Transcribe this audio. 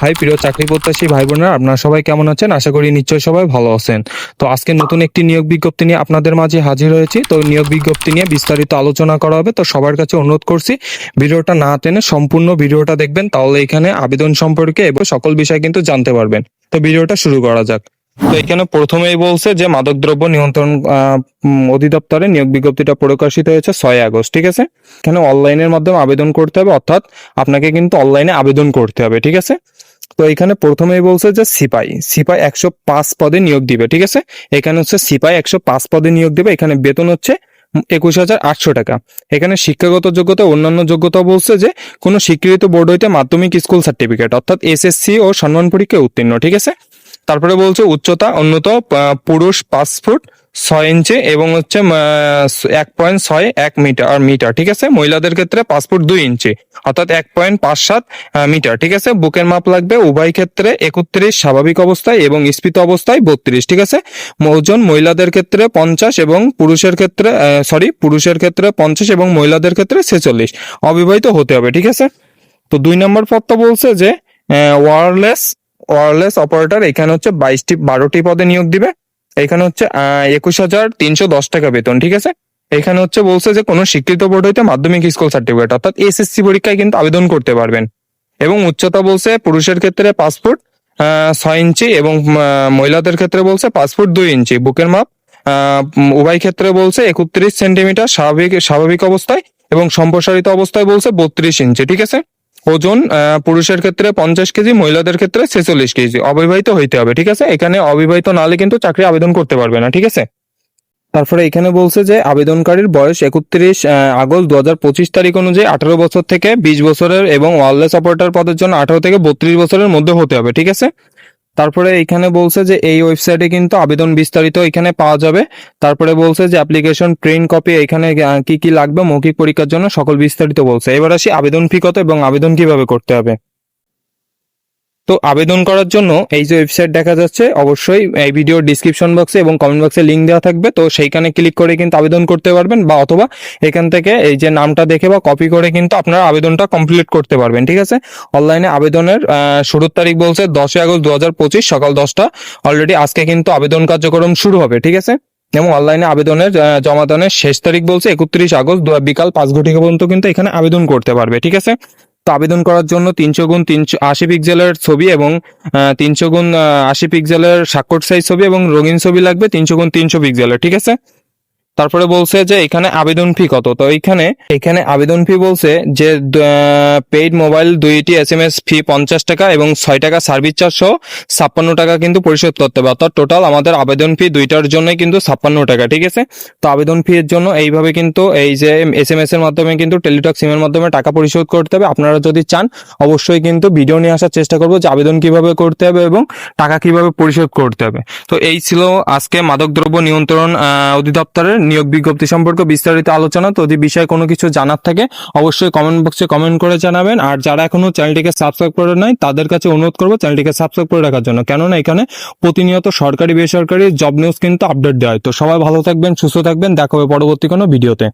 High প্রিয় চাকরি প্রত্যাশী ভাই বোনেরা, আপনারা সবাই কেমন আছেন? আশা করি নিশ্চয়ই সবাই ভালো আছেন। তো আজকে নতুন একটি নিয়োগ বিজ্ঞপ্তি নিয়ে আপনাদের মাঝে হাজির হয়েছি। তো নিয়োগ বিজ্ঞপ্তি নিয়ে বিস্তারিত আলোচনা করা হবে। তো সবার কাছে অনুরোধ করছি, ভিডিওটা না টেনে সম্পূর্ণ ভিডিওটা দেখবেন, তাহলে এখানে আবেদন সম্পর্কে এবং সকল বিষয় কিন্তু জানতে পারবেন। তো ভিডিওটা শুরু করা যাক। তো এখানে প্রথমেই বলছে যে, মাদকদ্রব্য নিয়ন্ত্রণ অধিদপ্তরে নিয়োগ বিজ্ঞপ্তিটা প্রকাশিত হয়েছে ছয় আগস্ট, ঠিক আছে? এখানে অনলাইনের মাধ্যমে আবেদন করতে হবে, অর্থাৎ আপনাকে কিন্তু অনলাইনে আবেদন করতে হবে, ঠিক আছে? তো এখানে প্রথমেই বলছে যে সিপাই সিপাই একশো পাঁচ পদে নিয়োগ দিবে, ঠিক আছে? এখানে হচ্ছে সিপাই একশো পাঁচ পদে নিয়োগ দিবে, এখানে বেতন হচ্ছে একুশ হাজার আটশো টাকা। এখানে শিক্ষাগত যোগ্যতা, অন্যান্য যোগ্যতা বলছে যে কোনো স্বীকৃত বোর্ড হইতে মাধ্যমিক স্কুল সার্টিফিকেট অর্থাৎ এসএসসি ও সম্মান পরীক্ষায় উত্তীর্ণ, ঠিক আছে? তারপরে বলছে উচ্চতা আহ, পুরুষ পাঁচ ফুট ছয় ইঞ্চি এবং হচ্ছে এক পয়েন্ট ছয় এক মিটার আর মিটার ঠিক আছে? মহিলাদের ক্ষেত্রে পাঁচ ফুট দুই ইঞ্চি অর্থাৎ এক পয়েন্ট পাঁচ সাত মিটার ঠিক আছে? বুকের মাপ লাগবে উভয় ক্ষেত্রে একত্রিশ স্বাভাবিক অবস্থায় এবং স্ফীত অবস্থায় বত্রিশ ঠিক আছে? ওজন মহিলাদের ক্ষেত্রে পঞ্চাশ এবং পুরুষের ক্ষেত্রে সরি পুরুষের ক্ষেত্রে পঞ্চাশ এবং মহিলাদের ক্ষেত্রে ছেচল্লিশ। অবিবাহিত হতে হবে ঠিক আছে? তো দুই নম্বর পদটা বলছে যে ওয়ারলেস ওয়ারলেস অপারেটর, এখানে হচ্ছে বাইশটি, বারোটি পদে নিয়োগ দিবে। এখানে হচ্ছে একুশ হাজার তিনশো দশ টাকা বেতন, ঠিক আছে? এখানে হচ্ছে বলছে যে কোনো স্বীকৃত বোর্ড হইতে মাধ্যমিক স্কুল সার্টিফিকেট, অর্থাৎ এসএসসি পরীক্ষায় কিন্তু আবেদন করতে পারবেন। এবং উচ্চতা বলছে পুরুষের ক্ষেত্রে পাসপোর্ট ছয় ইঞ্চি এবং মহিলাদের ক্ষেত্রে বলছে পাসপোর্ট দুই ইঞ্চি। বুকের মাপ উভয় ক্ষেত্রে বলছে একত্রিশ সেন্টিমিটার স্বাভাবিক স্বাভাবিক অবস্থায় এবং সম্প্রসারিত অবস্থায় বলছে বত্রিশ ইঞ্চি, ঠিক আছে? ওজন পুরুষের ক্ষেত্রে পঞ্চাশ কেজি, মহিলাদের ক্ষেত্রে ছেচল্লিশ কেজি। অবিবাহিত হইতে হবে, ঠিক আছে? এখানে অবিবাহিত না হলে কিন্তু চাকরি আবেদন করতে পারবে না, ঠিক আছে? তারপরে এখানে বলছে যে, আবেদনকারীর বয়স একত্রিশ আগস্ট দু হাজার পঁচিশ তারিখ অনুযায়ী আঠারো বছর থেকে বিশ বছরের এবং ওয়ারলেস অপারেটর পদের জন্য আঠারো থেকে বত্রিশ বছরের মধ্যে হতে হবে, ঠিক আছে? তারপরে এখানে বলছে যে এই ওয়েবসাইটে কিন্তু আবেদন বিস্তারিত এখানে পাওয়া যাবে। তারপরে বলছে যে অ্যাপ্লিকেশন প্রিন্ট কপি এখানে কি কি লাগবে, মৌখিক পরীক্ষার জন্য সকল বিস্তারিত বলছে। এবার আসি আবেদন ফি কত এবং আবেদন কীভাবে করতে হবে। তো আবেদন করার জন্য এই যে ওয়েবসাইট দেখা যাচ্ছে, অবশ্যই এই ভিডিওর ডিসক্রিপশন বক্সে এবং কমেন্ট বক্সে লিঙ্ক দেওয়া থাকবে। তো সেইখানে ক্লিক করে কিন্তু আবেদন করতে পারবেন বা অথবা এখান থেকে এই যে নামটা দেখে বা কপি করে কিন্তু আপনারা আবেদনটা কমপ্লিট করতে পারবেন, ঠিক আছে? অনলাইনে আবেদনের শুরুর তারিখ বলছে দশই আগস্ট দু হাজার পঁচিশ, সকাল দশটা। অলরেডি আজকে কিন্তু আবেদন কার্যক্রম শুরু হবে, ঠিক আছে? এবং অনলাইনে আবেদনের জমাদানের শেষ তারিখ বলছে একত্রিশ আগস্ট বিকাল পাঁচ ঘটিকা পর্যন্ত কিন্তু এখানে আবেদন করতে পারবে, ঠিক আছে? আবেদন করার জন্য তিনশো গুণ তিনশো আশি পিক্সেলের ছবি এবং তিনশো গুণ আশি পিক্সেলের স্বাক্ষর সাইজ ছবি এবং রঙিন ছবি লাগবে তিনশো গুণ তিনশো পিক্সেলের, ঠিক আছে? তারপরে বলছে যে এখানে আবেদন ফি কত? তো এখানে এখানে আবেদন ফি বলছে যে পেইড মোবাইল দুইটি এস এম এস ফি পঞ্চাশ টাকা এবং ছয় টাকা সার্ভিস চার্জ সহ ছাপ্পান্ন টাকা কিন্তু পরিশোধ করতে হবে। অর্থাৎ টোটাল আমাদের আবেদন ফি দুইটার জন্যই কিন্তু ছাপ্পান্ন টাকা, ঠিক আছে? তো আবেদন ফি এর জন্য এইভাবে কিন্তু এই যে এস এম এস এর মাধ্যমে কিন্তু টেলিটক সিমের মাধ্যমে টাকা পরিশোধ করতে হবে। আপনারা যদি চান, অবশ্যই কিন্তু ভিডিও নিয়ে আসার চেষ্টা করব যে আবেদন কীভাবে করতে হবে এবং টাকা কীভাবে পরিশোধ করতে হবে। তো এই ছিল আজকে মাদকদ্রব্য নিয়ন্ত্রণ অধিদপ্তরের নিয়োগ বিজ্ঞপ্তি সম্পর্কে বিস্তারিত আলোচনা, তো যদি বিষয়ে কোনো কিছু জানার থাকে, অবশ্যই কমেন্ট বক্সে কমেন্ট করে জানাবেন। আর যারা এখনও চ্যানেলটিকে সাবস্ক্রাইব করে নাই, তাদের কাছে অনুরোধ করব চ্যানেলটিকে সাবস্ক্রাইব করে রাখার জন্য। কেননা এখানে প্রতিনিয়ত সরকারি, বেসরকারি জব নিউজ কিন্তু আপডেট দেওয়া হয়। তো সবাই ভালো থাকবেন, সুস্থ থাকবেন। দেখা হবে পরবর্তী কোনো ভিডিওতে